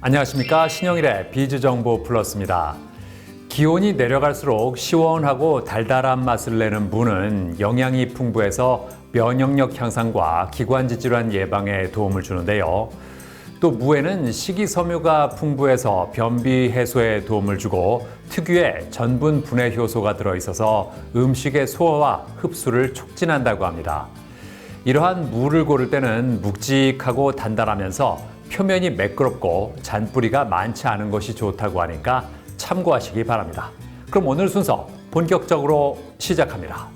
안녕하십니까 신영일의 비즈 정보 플러스입니다. 기온이 내려갈수록 시원하고 달달한 맛을 내는 무는 영양이 풍부해서 면역력 향상과 기관지 질환 예방에 도움을 주는데요. 또 무에는 식이섬유가 풍부해서 변비 해소에 도움을 주고 특유의 전분 분해 효소가 들어 있어서 음식의 소화와 흡수를 촉진한다고 합니다. 이러한 무를 고를 때는 묵직하고 단단하면서 표면이 매끄럽고 잔뿌리가 많지 않은 것이 좋다고 하니까 참고하시기 바랍니다. 그럼 오늘 순서 본격적으로 시작합니다.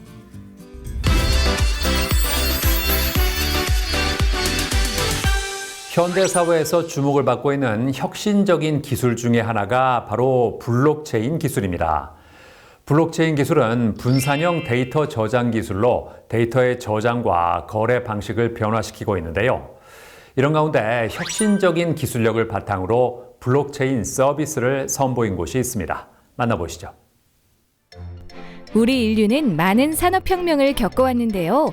현대 사회에서 주목을 받고 있는 혁신적인 기술 중에 하나가 바로 블록체인 기술입니다. 블록체인 기술은 분산형 데이터 저장 기술로 데이터의 저장과 거래 방식을 변화시키고 있는데요. 이런 가운데 혁신적인 기술력을 바탕으로 블록체인 서비스를 선보인 곳이 있습니다. 만나보시죠. 우리 인류는 많은 산업혁명을 겪어왔는데요.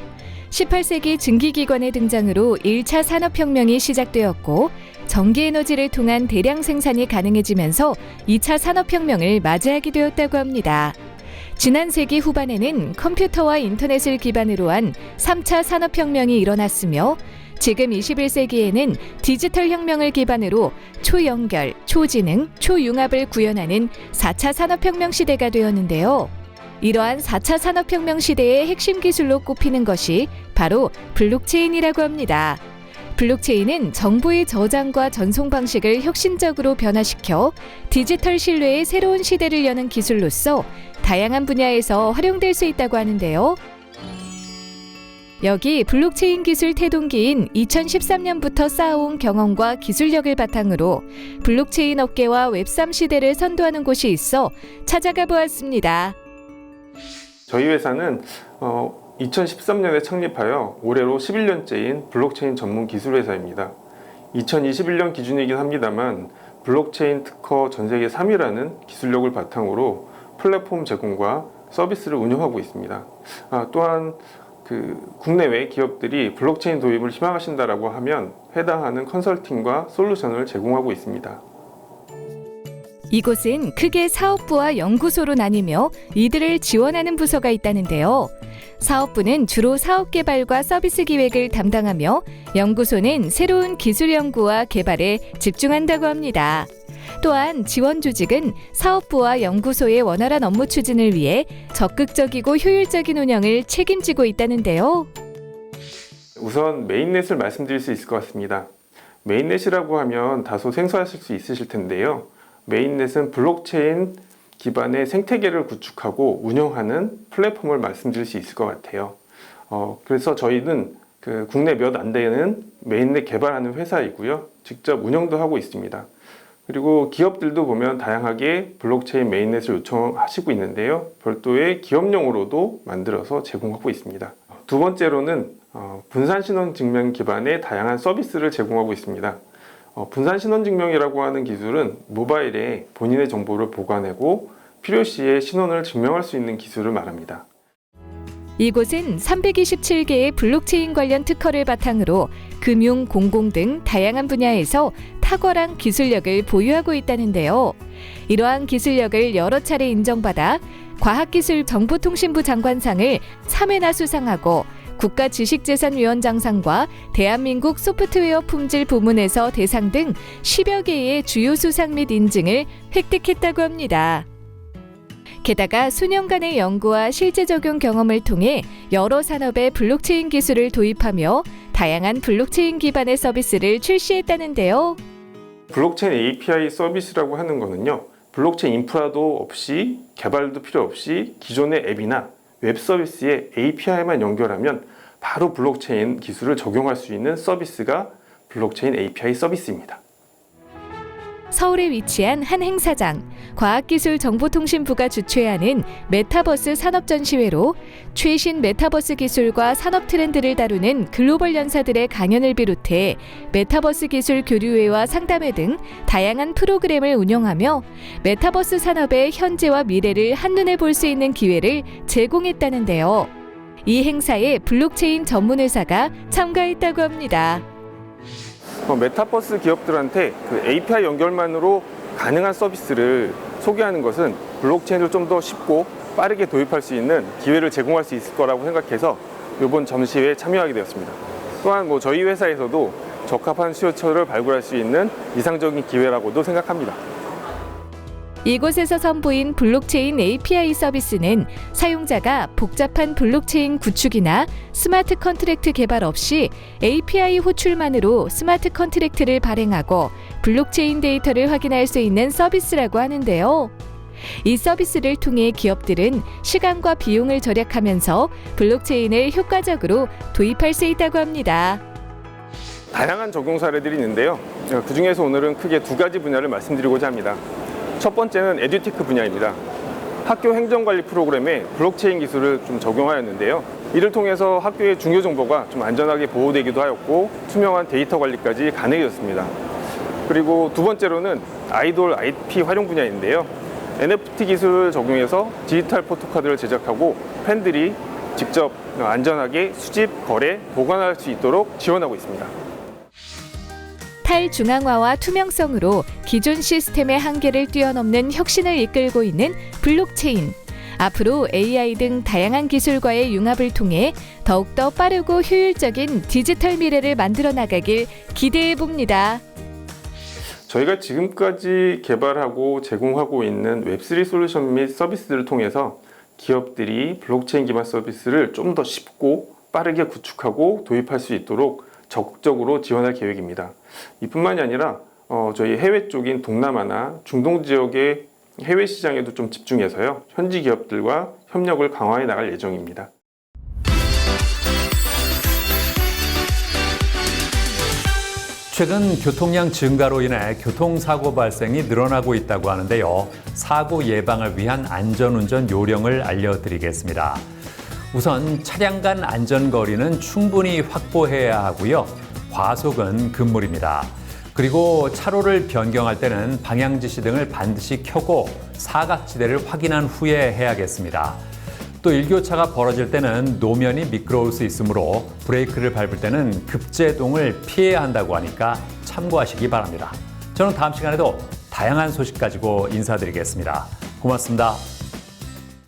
18세기 증기기관의 등장으로 1차 산업혁명이 시작되었고, 전기에너지를 통한 대량 생산이 가능해지면서 2차 산업혁명을 맞이하게 되었다고 합니다. 지난 세기 후반에는 컴퓨터와 인터넷을 기반으로 한 3차 산업혁명이 일어났으며, 지금 21세기에는 디지털 혁명을 기반으로 초연결, 초지능, 초융합을 구현하는 4차 산업혁명 시대가 되었는데요. 이러한 4차 산업혁명 시대의 핵심 기술로 꼽히는 것이 바로 블록체인이라고 합니다. 블록체인은 정보의 저장과 전송 방식을 혁신적으로 변화시켜 디지털 신뢰의 새로운 시대를 여는 기술로서 다양한 분야에서 활용될 수 있다고 하는데요. 여기 블록체인 기술 태동기인 2013년부터 쌓아온 경험과 기술력을 바탕으로 블록체인 업계와 웹3 시대를 선도하는 곳이 있어 찾아가 보았습니다. 저희 회사는 어, 2013년에 창립하여 올해로 11년째인 블록체인 전문 기술 회사입니다. 2021년 기준이긴 합니다만 블록체인 특허 전 세계 3위라는 기술력을 바탕으로 플랫폼 제공과 서비스를 운영하고 있습니다. 아, 또한 그 국내외 기업들이 블록체인 도입을 희망하신다라고 하면 해당하는 컨설팅과 솔루션을 제공하고 있습니다. 이곳은 크게 사업부와 연구소로 나뉘며 이들을 지원하는 부서가 있다는데요. 사업부는 주로 사업 개발과 서비스 기획을 담당하며 연구소는 새로운 기술 연구와 개발에 집중한다고 합니다. 또한 지원 조직은 사업부와 연구소의 원활한 업무 추진을 위해 적극적이고 효율적인 운영을 책임지고 있다는데요. 우선 메인넷을 말씀드릴 수 있을 것 같습니다. 메인넷이라고 하면 다소 생소하실 수 있으실 텐데요. 메인넷은 블록체인 기반의 생태계를 구축하고 운영하는 플랫폼을 말씀드릴 수 있을 것 같아요. 어, 그래서 저희는 그 국내 몇 안 되는 메인넷 개발하는 회사이고요. 직접 운영도 하고 있습니다. 그리고 기업들도 보면 다양하게 블록체인 메인넷을 요청하시고 있는데요. 별도의 기업용으로도 만들어서 제공하고 있습니다. 두 번째로는 어, 분산 신원 증명 기반의 다양한 서비스를 제공하고 있습니다. 어, 분산 신원 증명이라고 하는 기술은 모바일에 본인의 정보를 보관하고 필요시에 신원을 증명할 수 있는 기술을 말합니다. 이곳은 327개의 블록체인 관련 특허를 바탕으로 금융, 공공 등 다양한 분야에서 탁월한 기술력을 보유하고 있다는데요. 이러한 기술력을 여러 차례 인정받아 과학기술정보통신부 장관상을 3회나 수상하고 국가지식재산위원장상과 대한민국 소프트웨어 품질 부문에서 대상 등 10여 개의 주요 수상 및 인증을 획득했다고 합니다. 게다가 수년간의 연구와 실제 적용 경험을 통해 여러 산업에 블록체인 기술을 도입하며 다양한 블록체인 기반의 서비스를 출시했다는데요. 블록체인 API 서비스라고 하는 거는요. 블록체인 인프라도 없이 개발도 필요 없이 기존의 앱이나 웹 서비스에 API만 연결하면 바로 블록체인 기술을 적용할 수 있는 서비스가 블록체인 API 서비스입니다. 서울에 위치한 한 행사장, 과학기술정보통신부가 주최하는 메타버스 산업전시회로 최신 메타버스 기술과 산업 트렌드를 다루는 글로벌 연사들의 강연을 비롯해 메타버스 기술 교류회와 상담회 등 다양한 프로그램을 운영하며 메타버스 산업의 현재와 미래를 한눈에 볼 수 있는 기회를 제공했다는데요. 이 행사에 블록체인 전문 회사가 참가했다고 합니다. 어, 메타버스 기업들한테 그 API 연결만으로 가능한 서비스를 소개하는 것은 블록체인을 좀 더 쉽고 빠르게 도입할 수 있는 기회를 제공할 수 있을 거라고 생각해서 이번 전시회에 참여하게 되었습니다. 또한 뭐 저희 회사에서도 적합한 수요처를 발굴할 수 있는 이상적인 기회라고도 생각합니다. 이곳에서 선보인 블록체인 API 서비스는 사용자가 복잡한 블록체인 구축이나 스마트 컨트랙트 개발 없이 API 호출만으로 스마트 컨트랙트를 발행하고 블록체인 데이터를 확인할 수 있는 서비스라고 하는데요. 이 서비스를 통해 기업들은 시간과 비용을 절약하면서 블록체인을 효과적으로 도입할 수 있다고 합니다. 다양한 적용 사례들이 있는데요. 그 중에서 오늘은 크게 두 가지 분야를 말씀드리고자 합니다. 첫 번째는 에듀테크 분야입니다. 학교 행정관리 프로그램에 블록체인 기술을 좀 적용하였는데요. 이를 통해서 학교의 중요 정보가 좀 안전하게 보호되기도 하였고 투명한 데이터 관리까지 가능해졌습니다. 그리고 두 번째로는 아이돌 IP 활용 분야인데요. NFT 기술을 적용해서 디지털 포토카드를 제작하고 팬들이 직접 안전하게 수집, 거래, 보관할 수 있도록 지원하고 있습니다. 탈중앙화와 투명성으로 기존 시스템의 한계를 뛰어넘는 혁신을 이끌고 있는 블록체인. 앞으로 AI 등 다양한 기술과의 융합을 통해 더욱더 빠르고 효율적인 디지털 미래를 만들어 나가길 기대해 봅니다. 저희가 지금까지 개발하고 제공하고 있는 웹3 솔루션 및 서비스들을 통해서 기업들이 블록체인 기반 서비스를 좀 더 쉽고 빠르게 구축하고 도입할 수 있도록 적극적으로 지원할 계획입니다. 이뿐만이 아니라 어, 저희 해외 쪽인 동남아나 중동 지역의 해외 시장에도 좀 집중해서요. 현지 기업들과 협력을 강화해 나갈 예정입니다. 최근 교통량 증가로 인해 교통사고 발생이 늘어나고 있다고 하는데요. 사고 예방을 위한 안전운전 요령을 알려드리겠습니다. 우선 차량 간 안전거리는 충분히 확보해야 하고요. 과속은 금물입니다. 그리고 차로를 변경할 때는 방향 지시 등을 반드시 켜고 사각지대를 확인한 후에 해야겠습니다. 또 일교차가 벌어질 때는 노면이 미끄러울 수 있으므로 브레이크를 밟을 때는 급제동을 피해야 한다고 하니까 참고하시기 바랍니다. 저는 다음 시간에도 다양한 소식 가지고 인사드리겠습니다. 고맙습니다.